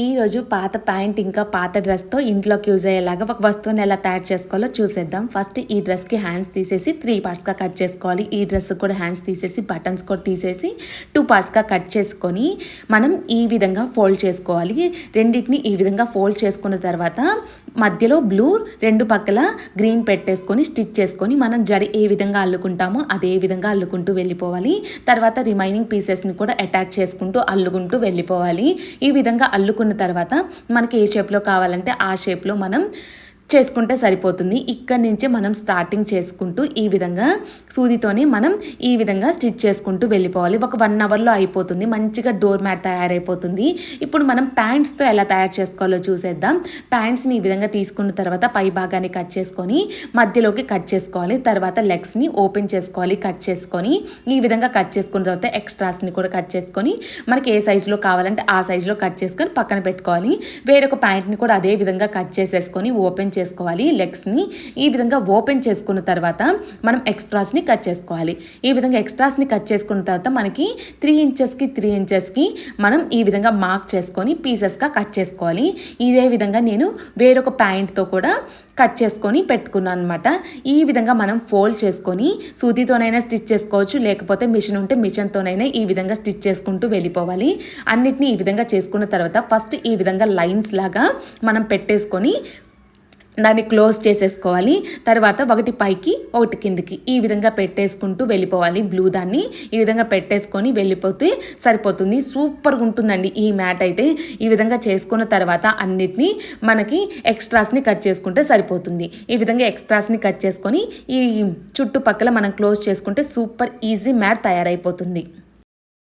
ఈరోజు పాత ప్యాంట్ ఇంకా పాత డ్రెస్తో ఇంట్లోకి యూజ్ అయ్యేలాగా ఒక వస్తువుని ఎలా తయారు చేసుకోవాలో చూసేద్దాం. ఫస్ట్ ఈ డ్రెస్కి హ్యాండ్స్ తీసేసి త్రీ పార్ట్స్గా కట్ చేసుకోవాలి. ఈ డ్రెస్ కూడా హ్యాండ్స్ తీసేసి బటన్స్ కూడా తీసేసి టూ పార్ట్స్గా కట్ చేసుకొని మనం ఈ విధంగా ఫోల్డ్ చేసుకోవాలి. రెండింటిని ఈ విధంగా ఫోల్డ్ చేసుకున్న తర్వాత మధ్యలో బ్లూ రెండు పక్కల గ్రీన్ పెట్టేసుకొని స్టిచ్ చేసుకొని మనం జడి ఏ విధంగా అల్లుకుంటామో అదే విధంగా అల్లుకుంటూ వెళ్ళిపోవాలి. తర్వాత రిమైనింగ్ పీసెస్ని కూడా అటాచ్ చేసుకుంటూ అల్లుకుంటూ వెళ్ళిపోవాలి. ఈ విధంగా అల్లుకున్న తర్వాత మనకి ఏ షేప్లో కావాలంటే ఆ షేప్లో మనం చేసుకుంటే సరిపోతుంది. ఇక్కడి నుంచి మనం స్టార్టింగ్ చేసుకుంటూ ఈ విధంగా సూదితోనే మనం ఈ విధంగా స్టిచ్ చేసుకుంటూ వెళ్ళిపోవాలి. ఒక వన్ అవర్లో అయిపోతుంది. మంచిగా డోర్ మ్యాట్ తయారైపోతుంది. ఇప్పుడు మనం ప్యాంట్స్తో ఎలా తయారు చేసుకోవాలో చూసేద్దాం. ప్యాంట్స్ని ఈ విధంగా తీసుకున్న తర్వాత పై భాగాన్ని కట్ చేసుకొని మధ్యలోకి కట్ చేసుకోవాలి. తర్వాత లెగ్స్ని ఓపెన్ చేసుకోవాలి కట్ చేసుకొని ఈ విధంగా కట్ చేసుకున్న తర్వాత ఎక్స్ట్రాస్ని కూడా కట్ చేసుకొని మనకి ఏ సైజులో కావాలంటే ఆ సైజులో కట్ చేసుకొని పక్కన పెట్టుకోవాలి. వేరొక ప్యాంట్ని కూడా అదే విధంగా కట్ చేసేసుకొని ఓపెన్ చేసుకోవాలి. లెగ్స్ని ఈ విధంగా ఓపెన్ చేసుకున్న తర్వాత మనం ఎక్స్ట్రాస్ని కట్ చేసుకోవాలి. ఈ విధంగా ఎక్స్ట్రాస్ని కట్ చేసుకున్న తర్వాత మనకి త్రీ ఇంచెస్కి త్రీ ఇంచెస్కి మనం ఈ విధంగా మార్క్ చేసుకొని పీసెస్గా కట్ చేసుకోవాలి. ఇదే విధంగా నేను వేరొక ప్యాంట్తో కూడా కట్ చేసుకొని పెట్టుకున్నాను అనమాట ఈ విధంగా మనం ఫోల్డ్ చేసుకొని సూదితోనైనా స్టిచ్ చేసుకోవచ్చు. లేకపోతే మిషన్ ఉంటే మిషన్తోనైనా ఈ విధంగా స్టిచ్ చేసుకుంటూ వెళ్ళిపోవాలి. అన్నిటినీ ఈ విధంగా చేసుకున్న తర్వాత ఫస్ట్ ఈ విధంగా లైన్స్ లాగా మనం పెట్టేసుకొని దాన్ని క్లోజ్ చేసేసుకోవాలి. తర్వాత ఒకటి పైకి ఒకటి కిందికి ఈ విధంగా పెట్టేసుకుంటూ వెళ్ళిపోవాలి. బ్లూ దాన్ని ఈ విధంగా పెట్టేసుకొని వెళ్ళిపోతే సరిపోతుంది. సూపర్గా ఉంటుందండి ఈ మ్యాట్ అయితే. ఈ విధంగా చేసుకున్న తర్వాత అన్నిటినీ మనకి ఎక్స్ట్రాస్ని కట్ చేసుకుంటే సరిపోతుంది. ఈ విధంగా ఎక్స్ట్రాస్ని కట్ చేసుకొని ఈ చుట్టుపక్కల మనం క్లోజ్ చేసుకుంటే సూపర్ ఈజీ మ్యాట్ తయారైపోతుంది.